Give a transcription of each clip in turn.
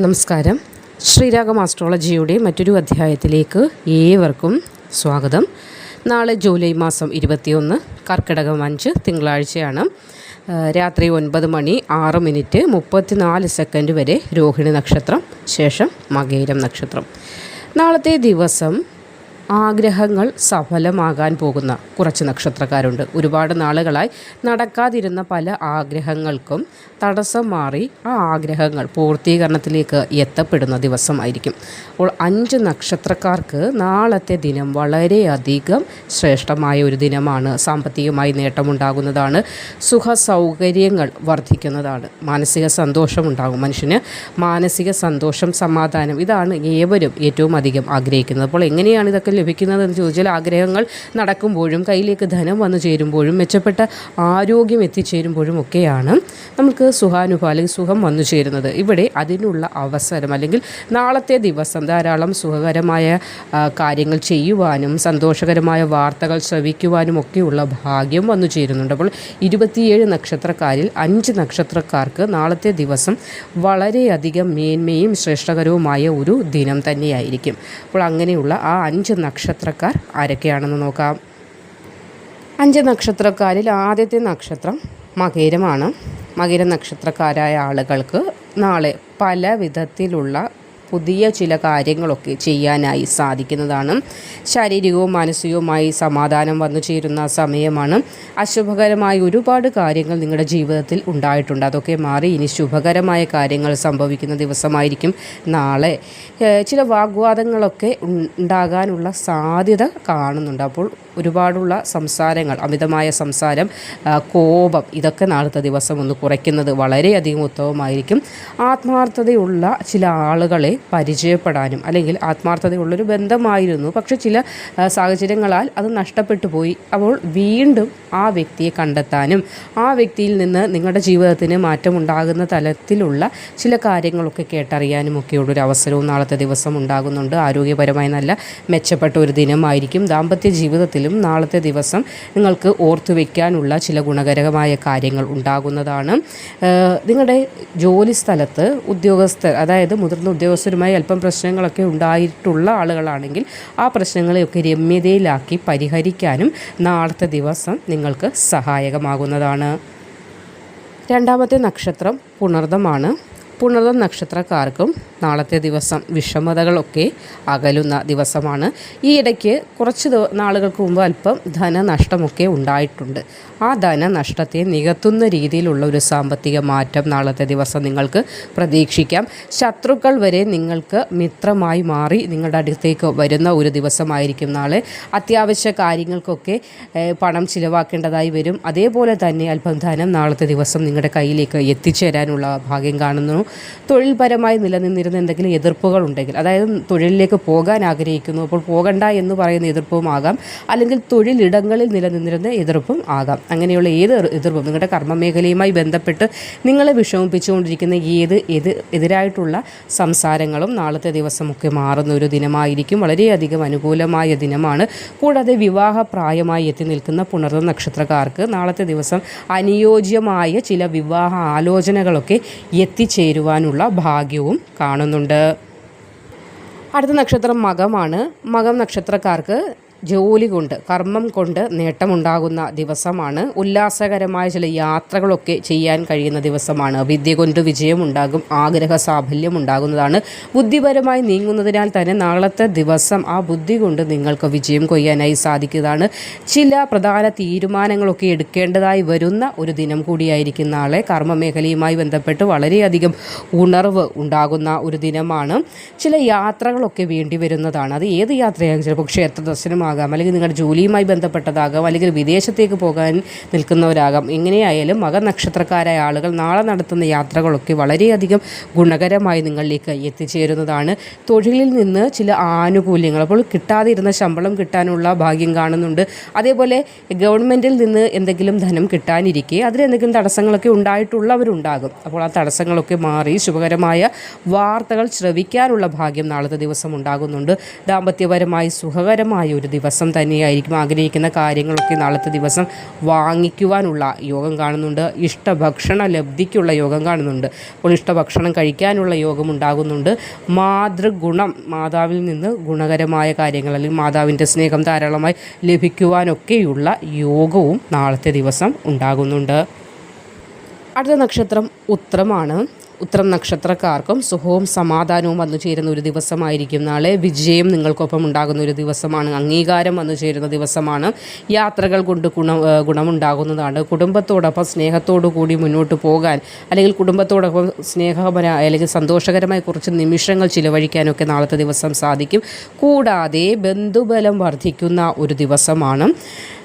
നമസ്കാരം. ശ്രീരാഗം ആസ്ട്രോളജിയുടെ മറ്റൊരു അധ്യായത്തിലേക്ക് ഏവർക്കും സ്വാഗതം. നാളെ ജൂലൈ മാസം ഇരുപത്തിയൊന്ന് കർക്കിടകം അഞ്ച് തിങ്കളാഴ്ചയാണ്. രാത്രി ഒൻപത് മണി ആറ് മിനിറ്റ് മുപ്പത്തിനാല് സെക്കൻഡ് വരെ രോഹിണി നക്ഷത്രം ശേഷം മകേരം നക്ഷത്രം. നാളത്തെ ദിവസം ആഗ്രഹങ്ങൾ സഫലമാകാൻ പോകുന്ന കുറച്ച് നക്ഷത്രക്കാരുണ്ട്. ഒരുപാട് നാളുകളായി നടക്കാതിരുന്ന പല ആഗ്രഹങ്ങൾക്കും തടസ്സം മാറി ആ ആഗ്രഹങ്ങൾ പൂർത്തീകരണത്തിലേക്ക് എത്തപ്പെടുന്ന ദിവസമായിരിക്കും അപ്പോൾ അഞ്ച് നക്ഷത്രക്കാർക്ക് നാളത്തെ ദിനം വളരെയധികം ശ്രേഷ്ഠമായ ഒരു ദിനമാണ്. സാമ്പത്തികമായി നേട്ടമുണ്ടാകുന്നതാണ്. സുഖ സൗകര്യങ്ങൾ വർദ്ധിക്കുന്നതാണ്. മാനസിക സന്തോഷമുണ്ടാകും മനുഷ്യന്. മാനസിക സന്തോഷം സമാധാനം ഇതാണ് ഏവരും ഏറ്റവും അധികം ആഗ്രഹിക്കുന്നത്. അപ്പോൾ എങ്ങനെയാണ് ഇതൊക്കെ ലഭിക്കുന്നതെന്ന് ചോദിച്ചാൽ ആഗ്രഹങ്ങൾ നടക്കുമ്പോഴും കയ്യിലേക്ക് ധനം വന്നു ചേരുമ്പോഴും മെച്ചപ്പെട്ട ആരോഗ്യം എത്തിച്ചേരുമ്പോഴും ഒക്കെയാണ് നമുക്ക് സുഖാനുഭവം അല്ലെങ്കിൽ സുഖം വന്നു ചേരുന്നത്. ഇവിടെ അതിനുള്ള അവസരം അല്ലെങ്കിൽ നാളത്തെ ദിവസം ധാരാളം സുഖകരമായ കാര്യങ്ങൾ ചെയ്യുവാനും സന്തോഷകരമായ വാർത്തകൾ ശ്രവിക്കുവാനും ഒക്കെയുള്ള ഭാഗ്യം വന്നു ചേരുന്നുണ്ട്. അപ്പോൾ ഇരുപത്തിയേഴ് നക്ഷത്രക്കാരിൽ അഞ്ച് നക്ഷത്രക്കാർക്ക് നാളത്തെ ദിവസം വളരെയധികം മേന്മയും ശ്രേഷ്ഠകരവുമായ ഒരു ദിനം തന്നെയായിരിക്കും. അപ്പോൾ അങ്ങനെയുള്ള ആ അഞ്ച് നക്ഷത്രക്കാർ ആരൊക്കെയാണെന്ന് നോക്കാം. അഞ്ച് നക്ഷത്രക്കാരിൽ ആദ്യത്തെ നക്ഷത്രം മകേരമാണ്. മകര നക്ഷത്രക്കാരായ ആളുകൾക്ക് നാളെ പല വിധത്തിലുള്ള പുതിയ ചില കാര്യങ്ങളൊക്കെ ചെയ്യാനായി സാധിക്കുന്നതാണ്. ശാരീരികവും മാനസികവുമായി സമാധാനം വന്നു ചേരുന്ന സമയമാണ്. അശുഭകരമായ ഒരുപാട് കാര്യങ്ങൾ നിങ്ങളുടെ ജീവിതത്തിൽ ഉണ്ടായിട്ടുണ്ട്. അതൊക്കെ മാറി ഇനി ശുഭകരമായ കാര്യങ്ങൾ സംഭവിക്കുന്ന ദിവസമായിരിക്കും നാളെ. ചില വാഗ്വാദങ്ങളൊക്കെ ഉണ്ടാകാനുള്ള സാധ്യത കാണുന്നുണ്ട്. അപ്പോൾ ഒരുപാടുള്ള സംസാരങ്ങൾ അമിതമായ സംസാരം കോപം ഇതൊക്കെ നാളത്തെ ദിവസം ഒന്ന് കുറയ്ക്കുന്നത് വളരെയധികം ഉത്തമമായിരിക്കും. ആത്മാർത്ഥതയുള്ള ചില ആളുകളെ പരിചയപ്പെടാനും അല്ലെങ്കിൽ ആത്മാർത്ഥതയുള്ളൊരു ബന്ധമായിരുന്നു. പക്ഷെ ചില സാഹചര്യങ്ങളാൽ അത് നഷ്ടപ്പെട്ടു പോയി. അപ്പോൾ വീണ്ടും ആ വ്യക്തിയെ കണ്ടെത്താനും ആ വ്യക്തിയിൽ നിന്ന് നിങ്ങളുടെ ജീവിതത്തിന് മാറ്റമുണ്ടാകുന്ന തലത്തിലുള്ള ചില കാര്യങ്ങളൊക്കെ കേട്ടറിയാനും ഒക്കെയുള്ളൊരു അവസരവും നാളത്തെ ദിവസം ഉണ്ടാകുന്നുണ്ട്. ആരോഗ്യപരമായി നല്ല മെച്ചപ്പെട്ട ഒരു ദിനമായിരിക്കും. ദാമ്പത്യ ജീവിതത്തിലും നാളത്തെ ദിവസം നിങ്ങൾക്ക് ഓർത്തു വയ്ക്കാനുള്ള ചില ഗുണകരമായ കാര്യങ്ങൾ ഉണ്ടാകുന്നതാണ്. നിങ്ങളുടെ ജോലി സ്ഥലത്ത് ഉദ്യോഗസ്ഥർ അതായത് മുതിർന്ന ഉദ്യോഗസ്ഥരുമായി അല്പം പ്രശ്നങ്ങളൊക്കെ ഉണ്ടായിട്ടുള്ള ആളുകളാണെങ്കിൽ ആ പ്രശ്നങ്ങളെയൊക്കെ രമ്യതയിലാക്കി പരിഹരിക്കാനും നാളത്തെ ദിവസം നിങ്ങൾക്ക് സഹായകമാകുന്നതാണ്. രണ്ടാമത്തെ നക്ഷത്രം പുണർദമാണ്. പുണർദം നക്ഷത്രക്കാർക്കും നാളത്തെ ദിവസം വിഷമതകളൊക്കെ അകലുന്ന ദിവസമാണ്. ഈ ഇടയ്ക്ക് കുറച്ച് നാളുകൾക്ക് മുമ്പ് അല്പം ധനനഷ്ടമൊക്കെ ഉണ്ടായിട്ടുണ്ട്. ആ ധനനഷ്ടത്തെ നികത്തുന്ന രീതിയിലുള്ള ഒരു സാമ്പത്തിക മാറ്റം നാളത്തെ ദിവസം നിങ്ങൾക്ക് പ്രതീക്ഷിക്കാം. ശത്രുക്കൾ വരെ നിങ്ങൾക്ക് മിത്രമായി മാറി നിങ്ങളുടെ അടുത്തേക്ക് വരുന്ന ഒരു ദിവസമായിരിക്കും നാളെ. അത്യാവശ്യ കാര്യങ്ങൾക്കൊക്കെ പണം ചിലവാക്കേണ്ടതായി വരും. അതേപോലെ തന്നെ അല്പം ധനം നാളത്തെ ദിവസം നിങ്ങളുടെ കയ്യിലേക്ക് എത്തിച്ചേരാനുള്ള ഭാഗ്യം കാണുന്നു. തൊഴിൽപരമായി നിലനിന്നിരുന്ന എന്തെങ്കിലും എതിർപ്പുകൾ ഉണ്ടെങ്കിൽ അതായത് തൊഴിലിലേക്ക് പോകാൻ ആഗ്രഹിക്കുന്നു അപ്പോൾ പോകണ്ട എന്ന് പറയുന്ന എതിർപ്പും ആകാം. അല്ലെങ്കിൽ തൊഴിലിടങ്ങളിൽ നിലനിന്നിരുന്ന എതിർപ്പും ആകാം. അങ്ങനെയുള്ള ഏത് എതിർ- എതിർപ്പും നിങ്ങളുടെ കർമ്മമേഖലയുമായി ബന്ധപ്പെട്ട് നിങ്ങളെ വിഷമിപ്പിച്ചുകൊണ്ടിരിക്കുന്ന ഏത് എതി എതിരായിട്ടുള്ള സംസാരങ്ങളും നാളത്തെ ദിവസമൊക്കെ മാറുന്ന ഒരു ദിനമായിരിക്കും. വളരെയധികം അനുകൂലമായ ദിനമാണ്. കൂടാതെ വിവാഹ പ്രായമായി എത്തി നിൽക്കുന്ന പുണർന്ന നക്ഷത്രക്കാർക്ക് നാളത്തെ ദിവസം അനുയോജ്യമായ ചില വിവാഹ ആലോചനകളൊക്കെ എത്തിച്ചേരുവാനുള്ള ഭാഗ്യവും കാണുന്നുണ്ട്. അടുത്ത നക്ഷത്രം മകമാണ്. മകം നക്ഷത്രക്കാർക്ക് ജോലി കൊണ്ട് കർമ്മം കൊണ്ട് നേട്ടമുണ്ടാകുന്ന ദിവസമാണ്. ഉല്ലാസകരമായ ചില യാത്രകളൊക്കെ ചെയ്യാൻ കഴിയുന്ന ദിവസമാണ്. വിദ്യ കൊണ്ട് വിജയമുണ്ടാകും ആഗ്രഹ സാഫല്യം ഉണ്ടാകുന്നതാണ് ബുദ്ധിപരമായി നീങ്ങുന്നതിനാൽ തന്നെ നാളത്തെ ദിവസം ആ ബുദ്ധി കൊണ്ട് നിങ്ങൾക്ക് വിജയം കൊയ്യാനായി സാധിക്കുന്നതാണ്. ചില പ്രധാന തീരുമാനങ്ങളൊക്കെ എടുക്കേണ്ടതായി വരുന്ന ഒരു ദിനം കൂടിയായിരിക്കും നാളെ. കർമ്മമേഖലയുമായി ബന്ധപ്പെട്ട് വളരെയധികം ഉണർവ് ഉണ്ടാകുന്ന ഒരു ദിനമാണ്. ചില യാത്രകളൊക്കെ വേണ്ടി വരുന്നതാണ്. അത് ഏത് യാത്രയാകും ചിലപ്പോൾ ക്ഷേത്ര ദർശനമാകാം അല്ലെങ്കിൽ നിങ്ങളുടെ ജോലിയുമായി ബന്ധപ്പെട്ടതാകാം. അല്ലെങ്കിൽ വിദേശത്തേക്ക് പോകാൻ നിൽക്കുന്നവരാകാം. എങ്ങനെയായാലും മകനക്ഷത്രക്കാരായ ആളുകൾ നാളെ നടത്തുന്ന യാത്രകളൊക്കെ വളരെയധികം ഗുണകരമായി നിങ്ങളിലേക്ക് എത്തിച്ചേരുന്നതാണ്. തൊഴിലിൽ നിന്ന് ചില ആനുകൂല്യങ്ങൾ. അപ്പോൾ കിട്ടാതിരുന്ന ശമ്പളം കിട്ടാനുള്ള ഭാഗ്യം കാണുന്നുണ്ട്. അതേപോലെ ഗവൺമെന്റിൽ നിന്ന് എന്തെങ്കിലും ധനം കിട്ടാനിരിക്കെ അതിലെന്തെങ്കിലും തടസ്സങ്ങളൊക്കെ ഉണ്ടായിട്ടുള്ളവരുണ്ടാകും. അപ്പോൾ ആ തടസ്സങ്ങളൊക്കെ മാറി ശുഭകരമായ വാർത്തകൾ ശ്രവിക്കാനുള്ള ഭാഗ്യം നാളത്തെ ദിവസം ഉണ്ടാകുന്നുണ്ട്. ദാമ്പത്യപരമായി സുഖകരമായ ഒരു ദിവസം ദിവസം തന്നെയായിരിക്കും ആഗ്രഹിക്കുന്ന കാര്യങ്ങളൊക്കെ നാളത്തെ ദിവസം വാങ്ങിക്കുവാനുള്ള യോഗം കാണുന്നുണ്ട്. ഇഷ്ടഭക്ഷണ ലബ്ധിക്കുള്ള യോഗം കാണുന്നുണ്ട്. അപ്പോൾ ഇഷ്ടഭക്ഷണം കഴിക്കാനുള്ള യോഗം ഉണ്ടാകുന്നുണ്ട്. മാതൃഗുണം മാതാവിൽ നിന്ന് ഗുണകരമായ കാര്യങ്ങൾ അല്ലെങ്കിൽ മാതാവിന്റെ സ്നേഹം ധാരാളമായി ലഭിക്കുവാനൊക്കെയുള്ള യോഗവും നാളത്തെ ദിവസം ഉണ്ടാകുന്നുണ്ട്. അടുത്ത നക്ഷത്രം ഉത്രമാണ് ഉത്രം നക്ഷത്രക്കാർക്കും സുഖവും സമാധാനവും വന്നു ചേരുന്ന ഒരു ദിവസമായിരിക്കും നാളെ. വിജയം നിങ്ങൾക്കൊപ്പം ഉണ്ടാകുന്ന ഒരു ദിവസമാണ്. അംഗീകാരം വന്നു ചേരുന്ന ദിവസമാണ്. യാത്രകൾ കൊണ്ട് ഗുണ ഗുണമുണ്ടാകുന്നതാണ്. കുടുംബത്തോടൊപ്പം സ്നേഹത്തോടു കൂടി മുന്നോട്ട് പോകാൻ അല്ലെങ്കിൽ കുടുംബത്തോടൊപ്പം സ്നേഹപരമായ അല്ലെങ്കിൽ സന്തോഷകരമായ കുറച്ച് നിമിഷങ്ങൾ ചിലവഴിക്കാനൊക്കെ നാളത്തെ ദിവസം സാധിക്കും. കൂടാതെ ബന്ധുബലം വർദ്ധിക്കുന്ന ഒരു ദിവസമാണ്.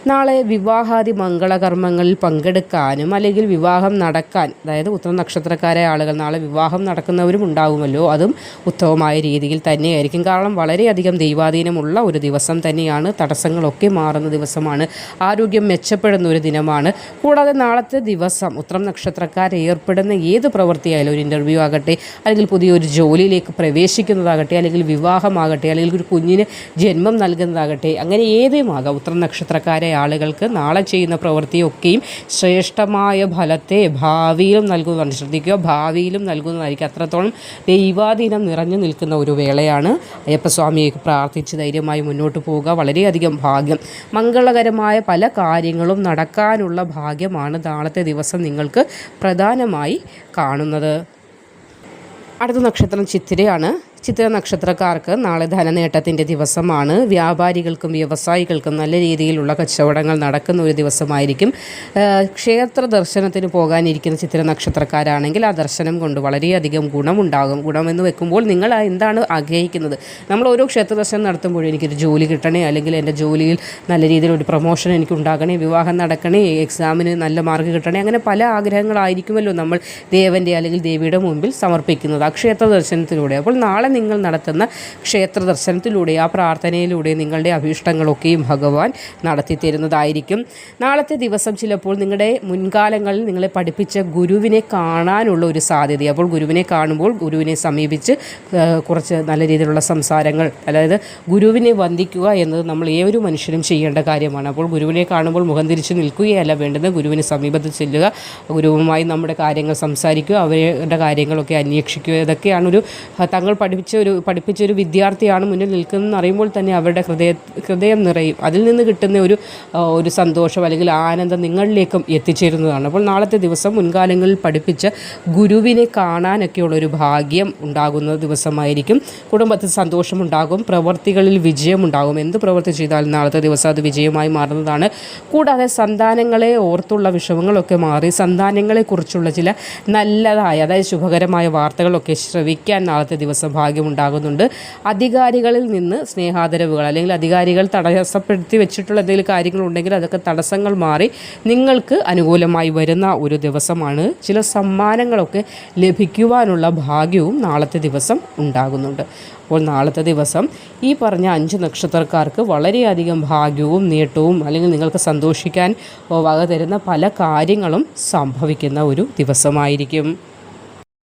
നാളെ വിവാഹാദി മംഗളകർമ്മങ്ങളിൽ പങ്കെടുക്കാനും അല്ലെങ്കിൽ വിവാഹം നടക്കാൻ അതായത് ഉത്തര നക്ഷത്രക്കാരായ ആളുകൾ നാളെ വിവാഹം നടക്കുന്നവരും ഉണ്ടാകുമല്ലോ അതും ഉത്തമമായ രീതിയിൽ തന്നെയായിരിക്കും. കാരണം വളരെയധികം ദൈവാധീനമുള്ള ഒരു ദിവസം തന്നെയാണ് തടസ്സങ്ങളൊക്കെ മാറുന്ന ദിവസമാണ് ആരോഗ്യം മെച്ചപ്പെടുന്ന ഒരു ദിനമാണ്. കൂടാതെ നാളത്തെ ദിവസം ഉത്തരം നക്ഷത്രക്കാർ ഏർപ്പെടുന്ന ഏത് പ്രവൃത്തിയായാലും ഒരു ഇന്റർവ്യൂ ആകട്ടെ അല്ലെങ്കിൽ പുതിയൊരു ജോലിയിലേക്ക് പ്രവേശിക്കുന്നതാകട്ടെ അല്ലെങ്കിൽ വിവാഹമാകട്ടെ അല്ലെങ്കിൽ ഒരു കുഞ്ഞിന് ജന്മം നൽകുന്നതാകട്ടെ അങ്ങനെ ഏതുമാകാം ഉത്തരം നക്ഷത്രക്കാരെ ആളുകൾക്ക് നാളെ ചെയ്യുന്ന പ്രവൃത്തിയൊക്കെയും ശ്രേഷ്ഠമായ ഫലത്തെ ഭാവിയിലും നൽകുന്നതാണ്. ശ്രദ്ധിക്കുക ഭാവിയിലും നൽകുന്നതായിരിക്കും. അത്രത്തോളം ദൈവാധീനം നിറഞ്ഞു നിൽക്കുന്ന ഒരു വേളയാണ്. അയ്യപ്പസ്വാമിയെ പ്രാർത്ഥിച്ച് ധൈര്യമായി മുന്നോട്ട് പോവുക. വളരെയധികം ഭാഗ്യം. മംഗളകരമായ പല കാര്യങ്ങളും നടക്കാനുള്ള ഭാഗ്യമാണ് നാളത്തെ ദിവസം നിങ്ങൾക്ക് പ്രധാനമായി കാണുന്നത്. അടുത്ത നക്ഷത്രം ചിത്തിരയാണ്. ചിത്ര നക്ഷത്രക്കാർക്ക് നാളെ ധനനേട്ടത്തിന്റെ ദിവസമാണ്. വ്യാപാരികൾക്കും വ്യവസായികൾക്കും നല്ല രീതിയിലുള്ള കച്ചവടങ്ങൾ നടക്കുന്ന ഒരു ദിവസമായിരിക്കും. ക്ഷേത്ര ദർശനത്തിന് പോകാനിരിക്കുന്ന ചിത്ര നക്ഷത്രക്കാരാണെങ്കിൽ ആ ദർശനം കൊണ്ട് വളരെയധികം ഗുണമുണ്ടാകും. ഗുണമെന്ന് വെക്കുമ്പോൾ നിങ്ങൾ എന്താണ് ആഗ്രഹിക്കുന്നത്? നമ്മൾ ഓരോ ക്ഷേത്ര ദർശനം നടത്തുമ്പോഴും എനിക്കൊരു ജോലി കിട്ടണേ അല്ലെങ്കിൽ എന്റെ ജോലിയിൽ നല്ല രീതിയിൽ ഒരു പ്രൊമോഷൻ എനിക്ക് ഉണ്ടാകണേ വിവാഹം നടക്കണേ എക്സാമിന് നല്ല മാർക്ക് കിട്ടണേ അങ്ങനെ പല ആഗ്രഹങ്ങളായിരിക്കുമല്ലോ നമ്മൾ ദേവന്റെ അല്ലെങ്കിൽ ദേവിയുടെ മുമ്പിൽ സമർപ്പിക്കുന്നത് ആ ക്ഷേത്ര ദർശനത്തിലൂടെ. അപ്പോൾ നാളെ നിങ്ങൾ നടത്തുന്ന ക്ഷേത്ര ദർശനത്തിലൂടെ ആ പ്രാർത്ഥനയിലൂടെ നിങ്ങളുടെ അഭീഷ്ടങ്ങളൊക്കെയും ഭഗവാൻ നടത്തി തരുന്നതായിരിക്കും നാളത്തെ ദിവസം ചിലപ്പോൾ നിങ്ങളുടെ മുൻകാലങ്ങളിൽ നിങ്ങളെ പഠിപ്പിച്ച ഗുരുവിനെ കാണാനുള്ള ഒരു സാധ്യത അപ്പോൾ ഗുരുവിനെ കാണുമ്പോൾ ഗുരുവിനെ സമീപിച്ച് കുറച്ച് നല്ല രീതിയിലുള്ള സംസാരങ്ങൾ അതായത് ഗുരുവിനെ വന്ദിക്കുക എന്നത് നമ്മൾ ഏതൊരു മനുഷ്യനും ചെയ്യേണ്ട കാര്യമാണ്. അപ്പോൾ ഗുരുവിനെ കാണുമ്പോൾ മുഖം തിരിച്ച് നിൽക്കുകയല്ല വേണ്ടത് ഗുരുവിന് സമീപത്ത് ചെല്ലുക ഗുരുവുമായി നമ്മുടെ കാര്യങ്ങൾ സംസാരിക്കുക അവരുടെ കാര്യങ്ങളൊക്കെ അന്വേഷിക്കുക. ഇതൊക്കെയാണ് ഒരു തങ്ങൾ പഠിപ്പിച്ച ഒരു പഠിപ്പിച്ച ഒരു വിദ്യാർത്ഥിയാണ് മുന്നിൽ നിൽക്കുന്നതെന്ന് അറിയുമ്പോൾ തന്നെ അവരുടെ ഹൃദയ ഹൃദയം നിറയും. അതിൽ നിന്ന് കിട്ടുന്ന ഒരു ഒരു സന്തോഷം അല്ലെങ്കിൽ ആനന്ദം നിങ്ങളിലേക്കും എത്തിച്ചേരുന്നതാണ്. അപ്പോൾ നാളത്തെ ദിവസം മുൻകാലങ്ങളിൽ പഠിപ്പിച്ച ഗുരുവിനെ കാണാനൊക്കെയുള്ള ഒരു ഭാഗ്യം ഉണ്ടാകുന്ന ദിവസമായിരിക്കും. കുടുംബത്തിൽ സന്തോഷമുണ്ടാകും പ്രവൃത്തികളിൽ വിജയമുണ്ടാകും എന്ത് പ്രവൃത്തി ചെയ്താലും നാളത്തെ ദിവസം അത് വിജയമായി മാറുന്നതാണ്. കൂടാതെ സന്താനങ്ങളെ ഓർത്തുള്ള വിഷമങ്ങളൊക്കെ മാറി സന്താനങ്ങളെക്കുറിച്ചുള്ള ചില നല്ലതായ അതായത് ശുഭകരമായ വാർത്തകളൊക്കെ ശ്രവിക്കാൻ നാളത്തെ ദിവസം ഭാഗ്യമുണ്ടാകുന്നുണ്ട്. അധികാരികളിൽ നിന്ന് സ്നേഹാദരവുകൾ അല്ലെങ്കിൽ അധികാരികൾ തടസ്സപ്പെടുത്തി വെച്ചിട്ടുള്ള എന്തെങ്കിലും കാര്യങ്ങളുണ്ടെങ്കിൽ അതൊക്കെ തടസ്സങ്ങൾ മാറി നിങ്ങൾക്ക് അനുകൂലമായി വരുന്ന ഒരു ദിവസമാണ്. ചില സമ്മാനങ്ങളൊക്കെ ലഭിക്കുവാനുള്ള ഭാഗ്യവും നാളത്തെ ദിവസം ഉണ്ടാകുന്നുണ്ട്. അപ്പോൾ നാളത്തെ ദിവസം ഈ പറഞ്ഞ അഞ്ച് നക്ഷത്രക്കാർക്ക് വളരെയധികം ഭാഗ്യവും നേട്ടവും അല്ലെങ്കിൽ നിങ്ങൾക്ക് സന്തോഷിക്കാൻ വക തരുന്ന പല കാര്യങ്ങളും സംഭവിക്കുന്ന ഒരു ദിവസമായിരിക്കും.